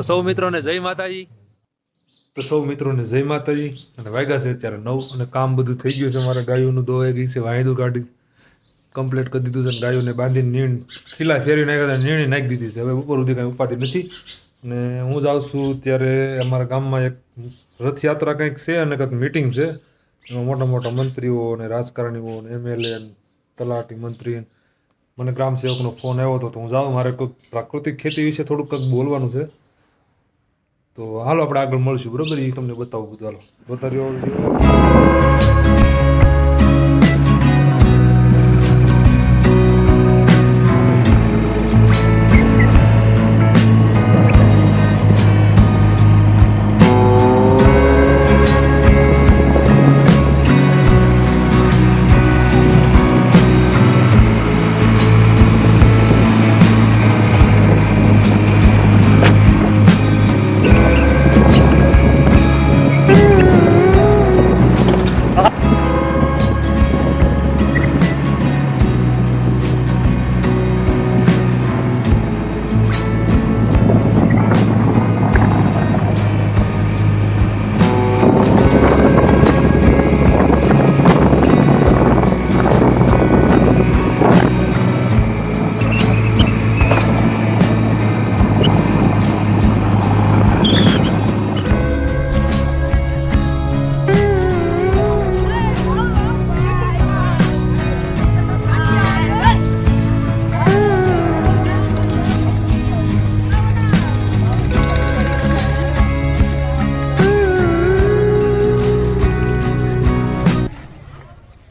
તો સૌ મિત્રોને જય માતાજી. તો સૌ મિત્રોને જય માતાજી. અને વાગ્યા છે અત્યારે નવ અને કામ બધું થઈ ગયું છે મારા. ગાયોનું દો ગઈ છે, વાયદું કાઢી કમ્પ્લીટ કરી દીધું છે ગાયોને બાંધીને નીણ ખીલા ફેરી નાખ્યા નીણી નાખી દીધી છે. હવે ઉપર સુધી કાંઈ ઉપાધિ નથી. અને હું જાઉં છું ત્યારે અમારા ગામમાં એક રથયાત્રા કંઈક છે અને કંઈક મિટિંગ છે. એમાં મોટા મોટા મંત્રીઓ અને રાજકારણીઓ અને એમએલએ તલાટી મંત્રી મને ગ્રામ સેવકનો ફોન આવ્યો હતો. તો હું જાઉં, મારે કોઈ પ્રાકૃતિક ખેતી વિશે થોડુંક કંઈક બોલવાનું છે. તો હાલો આપણે આગળ મળશું બરોબર? એ તમને બતાવું બધું. હાલો. જોતા રહ્યો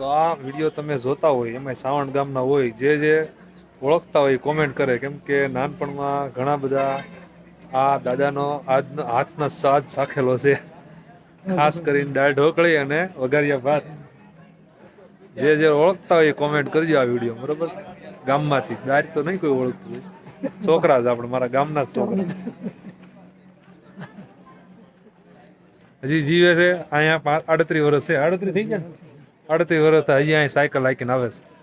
જો આ વીડિયો તમે જોતા હોય એમાં સાવણ ગામના હોય, જે જે ઓળખતા હોય કોમેન્ટ કરે. કેમ કે નાનપણમાં ઘણા બધા આ દાદાનો આજનો હાથનો સ્વાદ ચાખેલો છે. ખાસ કરીને દાળ ઢોકળી અને વઘારિયા ભાત. જે જે ઓળખતા હોય કોમેન્ટ કરજો આ વીડિયો, બરોબર? ગામમાંથી. દાળ તો નહીં કોઈ ઓળખતું. હોય છોકરા જ આપણે, મારા ગામના જ છોકરા. હજી જીવે છે, અહીંયા આડત્રીસ વર્ષ છે. આડત્રીસ થઈ ગયા? ને? અડત્રીસ વર્ષ હજી અહીં સાયકલ હાકીને આવે છે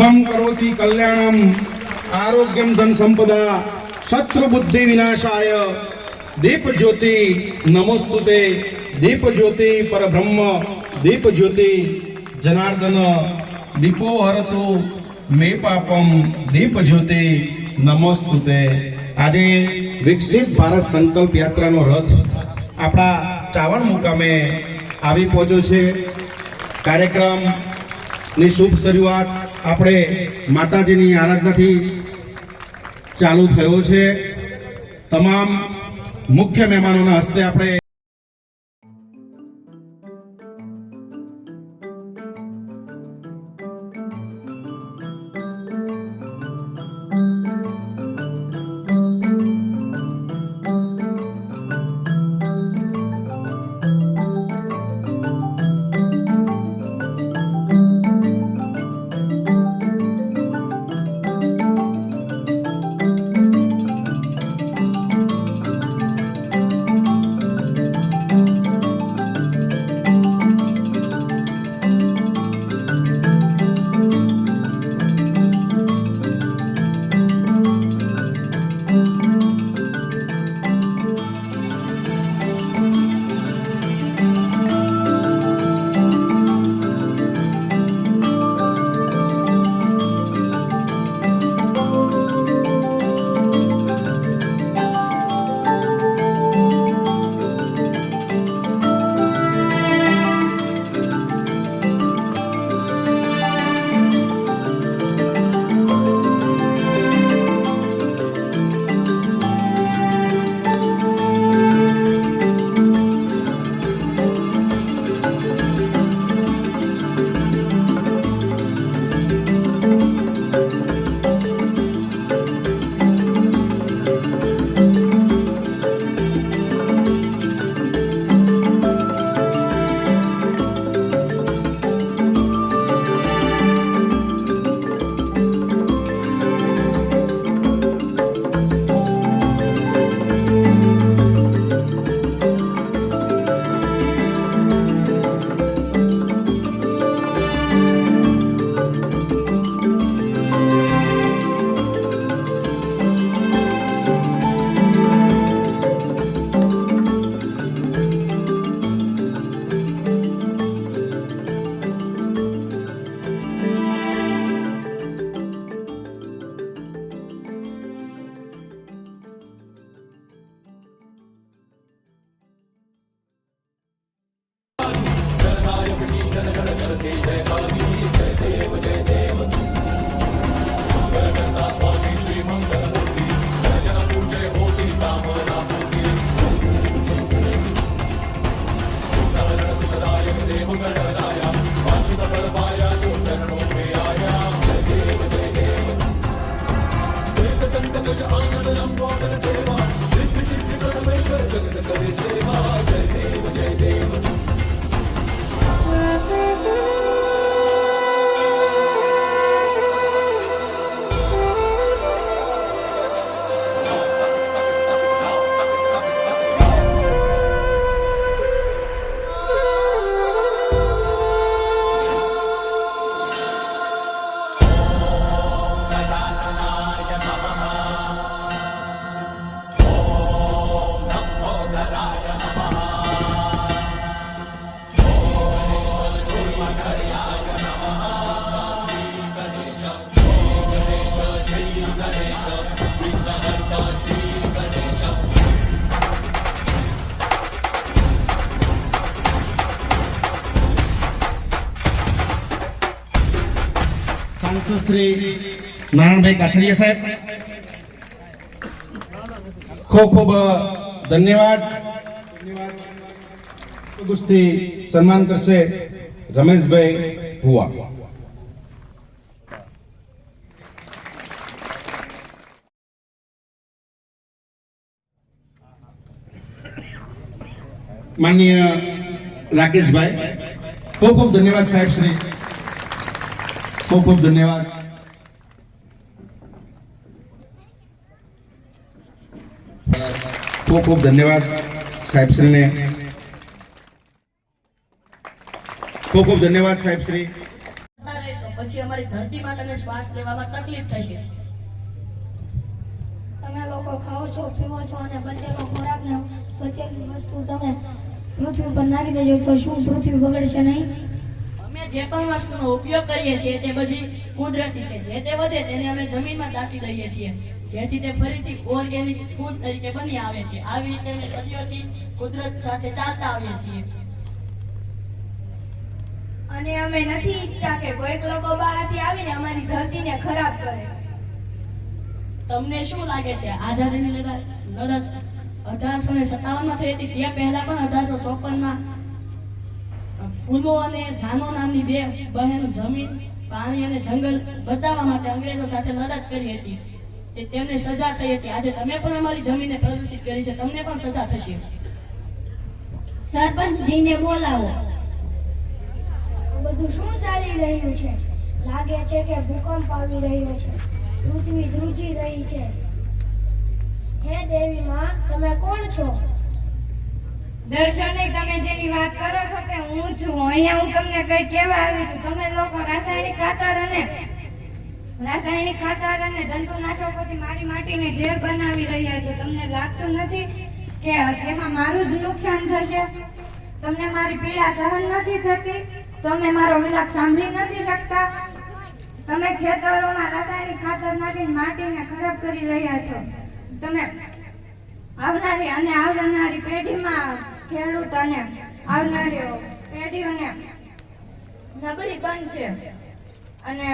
શુભમ કરોતિ કલ્યાણમ આરોગ્યમ ધન સંપદા શત્રુ બુદ્ધિ વિનાશાય દીપ જ્યોતિ નમોસ્તુતે દીપ જ્યોતિ પરબ્રહ્મ દીપ જ્યોતિ જનાર્દન દીપો હરતુ મે પાપમ દીપ જ્યોતિ નમોસ્તુતે આજે વિકસિત ભારત સંકલ્પ યાત્રાનો રથ આપણા ચાવણ મુકામે આવી પહોંચ્યો છે. કાર્યક્રમની શુભ શરૂઆત આપણે માતાજીની આરાધનાથી ચાલુ થયો છે. તમામ મુખ્ય મહેમાનોના હસ્તે આપણે નારાયણભાઈ કાછડિયા સાહેબ ખૂબ ખૂબ ધન્યવાદ કુસ્તી સન્માન કરશે રમેશભાઈ ભુવા માનનીય રાકેશભાઈ ખૂબ ખૂબ ધન્યવાદ સાહેબ શ્રી ખૂબ ખૂબ ધન્યવાદ ખૂબ ખૂબ ધન્યવાદ સાહેબશ્રીને ખૂબ ખૂબ ધન્યવાદ સાહેબશ્રી પછી અમારી ધરતી માતાને શ્વાસ લેવામાં તકલીફ થશે. તમે લોકો ખાઓ છો પીવો છો અને બચેલો ખોરાક ને બચેલી વસ્તુ તમે પૃથ્વી પર નાખી દેજો તો શું પૃથ્વી બગડશે નહીં? અમે જે પણ વસ્તુનો ઉપયોગ કરીએ છીએ તે બધી કુદરતી છે. જે તે વધે તેને અમે જમીનમાં દાટી લઈએ છીએ. જેથી તે ફરીથી ઓર્ગેનિક ફૂડ તરીકે બની આવે છે. આવી રીતે અમે સદીઓથી કુદરત સાથે ચાલતા આવીએ છીએ. અને અમે નથી ઈચ્છતા કે કોઈક લોકો બહારથી આવીને અમારી ધરતીને ખરાબ કરે. તમને શું લાગે છે? આઝાદીની લડત અઢારસો ને સત્તાવનમાં થઈ હતી. તે પહેલા પણ અઢારસો ચોપનમાં ફૂલો અને જાનો નામની બે બહેનો જમીન પાણી અને જંગલ બચાવવા માટે અંગ્રેજો સાથે લડત કરી હતી. તેમને સજા થઈ હતી. આજે તમે પણ અમારી જમીનને પ્રદૂષિત કરી છે. તમને પણ સજા થશે. સરપંચજીને બોલાવો. બધું શું ચાલી રહ્યું છે? લાગે છે કે ભૂકંપ આવી રહ્યો છે. પૃથ્વી ધ્રુજી રહી છે. હે દેવી માં તમે કોણ છો? દર્શને તમે જેની વાત કરો છો કે હું છું અહીંયા હું તમને કઈ કહેવા આવી છું. તમે લોકો રાસાયણિક ખાતર અને રાસાયણિક ખાતર અને જંતુનાશકોથી મારી માટીને ઝેર બનાવી રહ્યા છો. તમને લાગતું નથી કે તેમાં મારું જ નુકસાન થશે? તમને મારી પીડા સહન નથી થતી? તમે મારો વિલાપ સાંભળી નથી શકતા? તમે ખેતરોમાં રાસાયણિક ખાતર નાખી માટીને ખરાબ કરી રહ્યા છો. તમે આવનારી અને આવનારી પેઢીમાં ખેડૂત અને આવનારી પેઢીઓને નબળી બનશે અને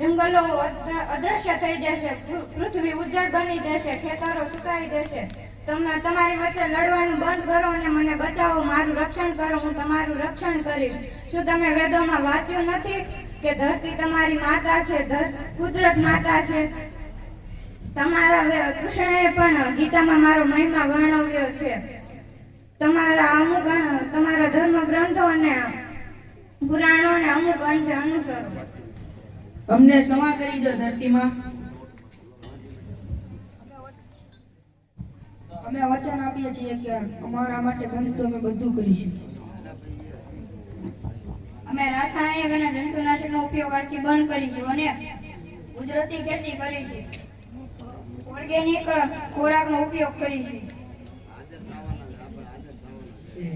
જંગલો અદ્ર- અદ્રશ્ય થઈ જશે પૃથ્વી ઉજ્જડ બની જશે, ખેતરો સુકાઈ જશે. તમે તમારી વચ્ચે લડવાનું બંધ કરો અને મને બચાવો, મારું રક્ષણ કરો, હું તમારું રક્ષણ કરીશ. શું તમે વેદોમાં વાંચ્યું નથી કે ધરતી તમારી માતા છે કુદરત માતા છે? તમારા કૃષ્ણએ પણ ગીતામાં મારો મહિમા વર્ણવ્યો છે. તમારા અમુક તમારા ધર્મ ગ્રંથો અને પુરાણોને અમુક અંશે અનુસરો. અમને ક્ષમા કરી દો ધરતીમાં. અમે વચન આપીએ છીએ કે અમારા માટે બનતું અમે બધું કરીશું. અમે રાસાયણિક અને જંતુનાશકનો ઉપયોગ આજથી બંધ કરીશું અને કુદરતી ખેતી કરીશું ઓર્ગેનિક ખોરાકનો ઉપયોગ કરીશું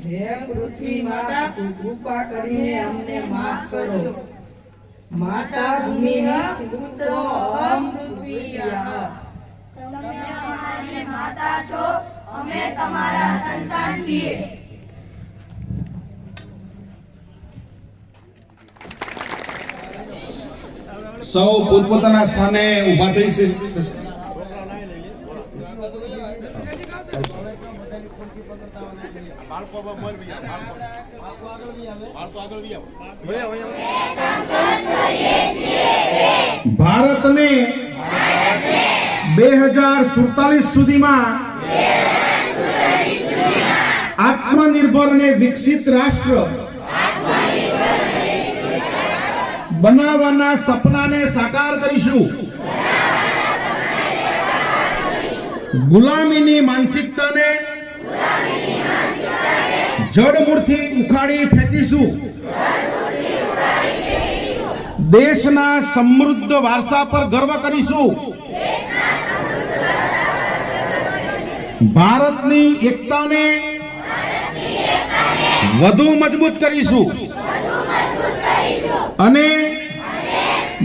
હે પૃથ્વી માતા, કૃપા કરીને અમને માફ કરો. માતા ભૂમિ પુત્રો અહમ પૃથ્વી તમે અમારી માતા છો અમે તમારા સંતાન છીએ। સૌ પોતપોતાના સ્થાને ઊભા થઈ છે. ભારતને બે હજાર સુડતાલીસ સુધીમાં આત્મનિર્ભર ને વિકસિત રાષ્ટ્ર બનાવવાના સપનાને સાકાર કરીશું. ગુલામીની માનસિકતાને જડમૂળથી ઉખાડી ફેંકીશું. દેશના સમૃદ્ધ વારસા પર ગર્વ કરીશું. ભારતની એકતાને વધુ મજબૂત કરીશું. અને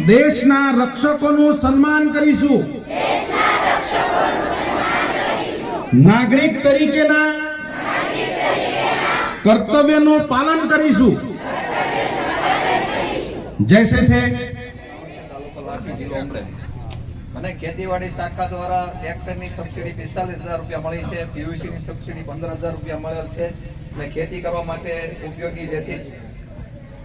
દેશના રક્ષકોનું સન્માન કરીશું. નાગરિક તરીકેના કર્તવ્યનું પાલન કરીશું. જૈસે અમરેલી મને ખેતીવાડી શાખા દ્વારા ટ્રેક્ટરની સબસિડી પિસ્તાલીસ હજાર રૂપિયા મળી છે, પીયુસીની સબસિડી પંદર હજાર રૂપિયા મળેલ છે. અને ખેતી કરવા માટે ઉપયોગી જેથી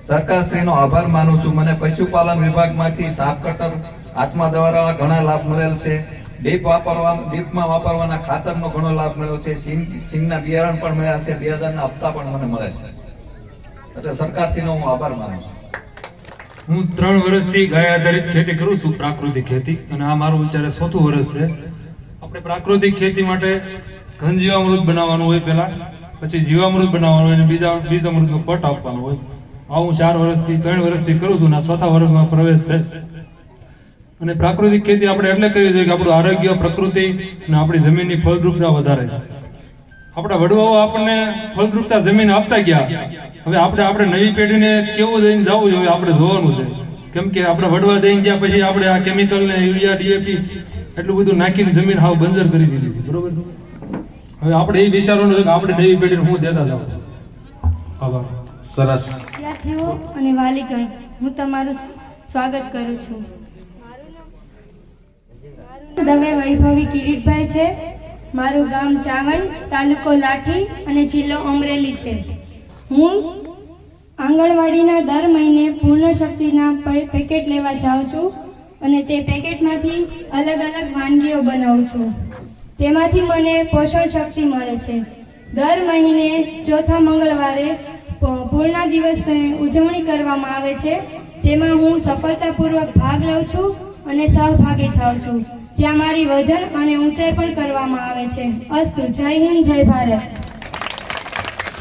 સરકારશ્રીનો આભાર માનું છું. મને પશુપાલન વિભાગમાંથી સાફ કટર આત્મા દ્વારા ઘણા લાભ મળેલ છે. ડીપ વાપરવા ડીપમાં વાપરવાના ખાતરનો ઘણો લાભ મળ્યો છે. સિંગ સિંગના બિયારણ પણ મળ્યા છે. બિયારણના હપ્તા પણ મને મળે છે. એટલે સરકારશ્રીનો હું આભાર માનું છું. હું ત્રણ વર્ષથી ગાય આધારિત ખેતી કરું છું, પ્રાકૃતિક ખેતી. અને આ મારું અત્યારે ચોથું વર્ષ છે. આપણે પ્રાકૃતિક ખેતી માટે ઘન જીવામૃત બનાવવાનું હોય પહેલા, પછી જીવામૃત બનાવવાનું હોય અને બીજા બીજ અમૃતનો પટ આપવાનો હોય. આ હું ચાર વર્ષથી ત્રણ વર્ષથી કરું છું અને ચોથા વર્ષમાં પ્રવેશ છે. અને પ્રાકૃતિક ખેતી આપણે એટલે કરવી જોઈએ કે આપણું આરોગ્ય પ્રકૃતિ અને આપણી જમીનની ફળદ્રુપતા વધારે આપણા વડવાઓ આપણને ફળદ્રુપતા જમીન આપતા ગયા. હવે આપણે આપણે નવી પેઢીને કેવું દઈને જવું જોઈએ? આપણે જોવાનું છે. કેમ કે આપણે વડવા દઈને ગયા પછી આપણે આ કેમિકલ ને યુરિયા ડીએપી એટલું બધું નાખીને જમીન હાવ બંજર કરી દીધી છે. બરોબર હવે આપણે એ વિચારવાનું છે કે આપણે નવી પેઢીને હું દેતા જાઉં? આભાર. સરસ. વિદ્યાર્થીઓ અને વાલીગણ હું તમારું સ્વાગત કરું છું. દવે વૈભવી કિરીટભાઈ છે. મારું ગામ ચાવણ, તાલુકો લાઠી અને જિલ્લો અમરેલી છે. હું આંગણવાડીના દર મહિને પૂર્ણ શક્તિના પેકેટ લેવા જાઉં છું અને તે પેકેટમાંથી અલગ અલગ વાનગીઓ બનાવું છું. તેમાંથી મને પોષણ શક્તિ મળે છે. દર મહિને ચોથા મંગળવારે પૂર્ણા દિવસની ઉજવણી કરવામાં આવે છે. તેમાં હું સફળતાપૂર્વક ભાગ લઉં છું અને સહભાગી થાઉં છું. ત્યાં મારી વજન અને ઊંચાઈ પણ કરવામાં આવે છે. અસ્તુ જય હિન્દ જય ભારત.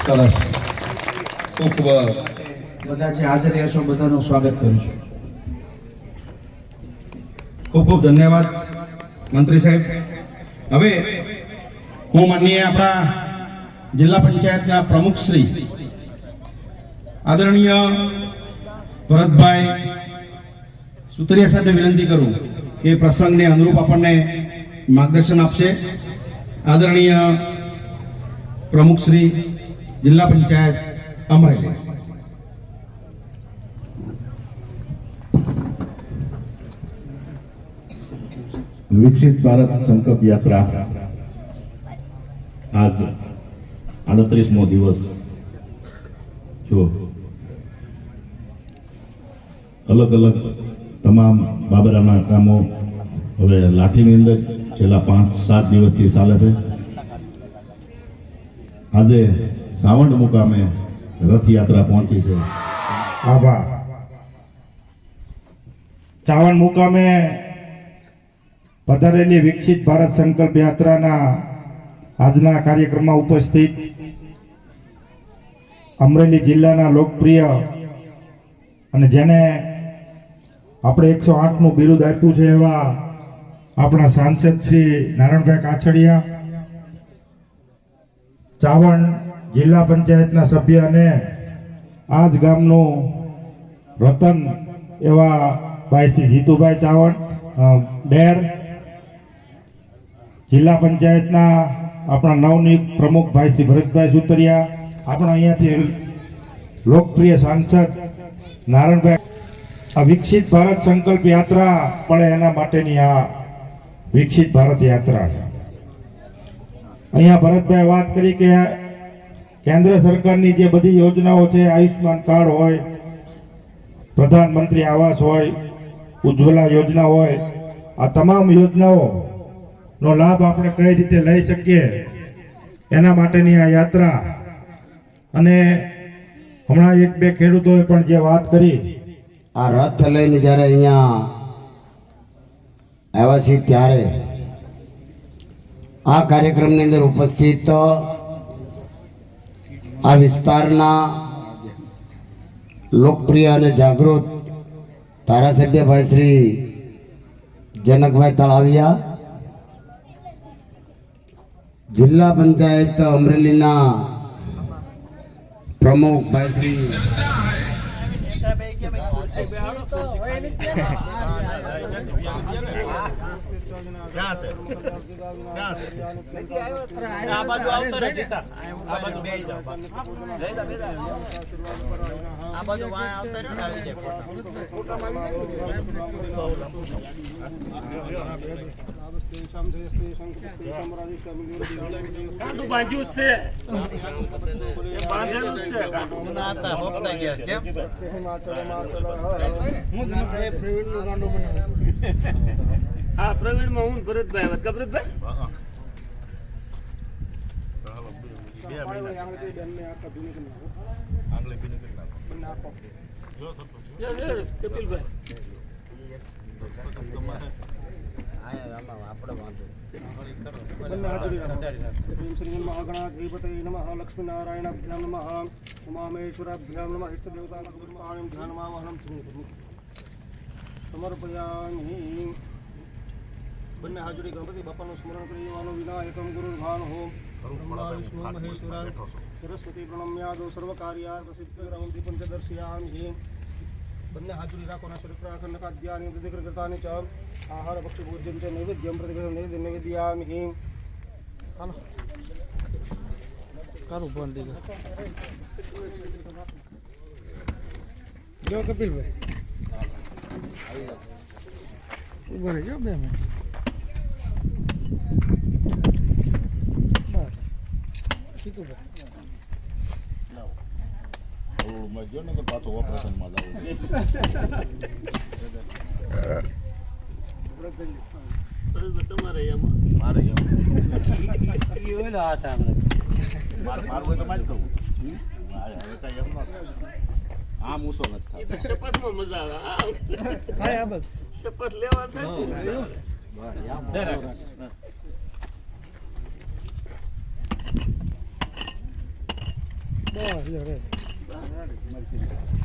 સરસ. ખૂબ ખૂબ બધા જે હાજર રહ્યા છો બધાનું સ્વાગત કરું છું. ખૂબ ખૂબ ધન્યવાદ મંત્રી સાહેબ. હવે હું માનીય આપણા જિલ્લા પંચાયતના પ્રમુખ શ્રી આદરણીય ભરતભાઈ સુતરિયા સાથે વિનંતી કરું કે પ્રસંગને અનુરૂપ આપણને માર્ગદર્શન આપશે. આદરણીય પ્રમુખ શ્રી જિલ્લા પંચાયત અમરેલી. વિકસિત ભારત સંકલ્પ યાત્રા. આજ આડત્રીસમો દિવસ. જો અલગ અલગ તમામ બાબરાના કામો હવે લાઠીની અંદર છેલ્લા પાંચ, સાત દિવસથી ચાલે છે. આજે સાવંડ મુકામે રથયાત્રા પહોંચી છે. આભાર. ચાવણ મુકામે પધારેલી વિકસિત ભારત સંકલ્પ યાત્રાના આજના કાર્યક્રમમાં ઉપસ્થિત અમરેલી જિલ્લાના લોકપ્રિય અને જેને આપણે એકસો આઠનું બિરુદ આપ્યું છે એવા આપણા સાંસદ શ્રી નારાયણભાઈ કાછડિયા, ચાવણ જિલ્લા પંચાયતના સભ્ય અને આ જ ગામનું રતન એવા ભાઈ શ્રી જીતુભાઈ ચાવણ બેર જિલ્લા પંચાયતના આપણા નવનિયુક્ત પ્રમુખ ભાઈ શ્રી ભરતભાઈ સુતરિયા, આપણા અહીંયાથી લોકપ્રિય સાંસદ નારાયણભાઈ આ વિકસિત ભારત સંકલ્પ યાત્રા પણ એના માટેની આ વિકસિત ભારત યાત્રા છે. અહીંયા ભરતભાઈ વાત કરી કે કેન્દ્ર સરકારની જે બધી યોજનાઓ છે આયુષ્માન કાર્ડ હોય, પ્રધાનમંત્રી આવાસ હોય, ઉજ્જવલા યોજના હોય, આ તમામ યોજનાઓનો લાભ આપણે કઈ રીતે લઈ શકીએ એના માટેની આ યાત્રા. અને હમણાં એક બે ખેડૂતોએ પણ જે વાત કરી આ રથ લઈને જ્યારે અહીંયા આવ્યા છીએ ત્યારે આ કાર્યક્રમની અંદર ઉપસ્થિત આ વિસ્તારના લોકપ્રિય અને જાગૃત ધારાસભ્યભાઈ શ્રી જનકભાઈ તળાવિયા, જિલ્લા પંચાયત અમરેલીના પ્રમુખ ભાઈ શ્રી કાંટું બાંધ્યું છે બાંધેલું છે કાંટું ના હતા કેમ હા પ્રવીણમાં હું ભરતભાઈ વડકા ભરતભાઈ લે, લે, કપિલભાઈ. శ్రీమన్మహాగణాధిపత నమ లక్ష్మీనారాయణాభ్యాం నమ ఉమామేశ్వరాభ్యాం నమ ఇష్టదేవతాం ధ్యానమావహనం સમર્પયામિ બંને હાજરી ગણપતિ બાપાનું સ્મરણ કરી માનું વિનાયકમ ગુરુ ભાન હોમ. સરસ્વતી પ્રણમ્યા સર્વ કાર્યા પ્રસિદ્ધ રમતી कन्या हाजुरी राखोनाश्वरी प्राखंडका दियानि उदधिकृतानि च आहारभक्षभोज्यं च नैवेद्यं प्रतिगृहं नैवेद्यं नैवेद्यामि किं करो बंद जो कपिल भाई ऊपर जो बे मैं ठीक है આમ ઊંચો નથી થતો. શપથમાં મજા આવે શપથ લેવા બસ રે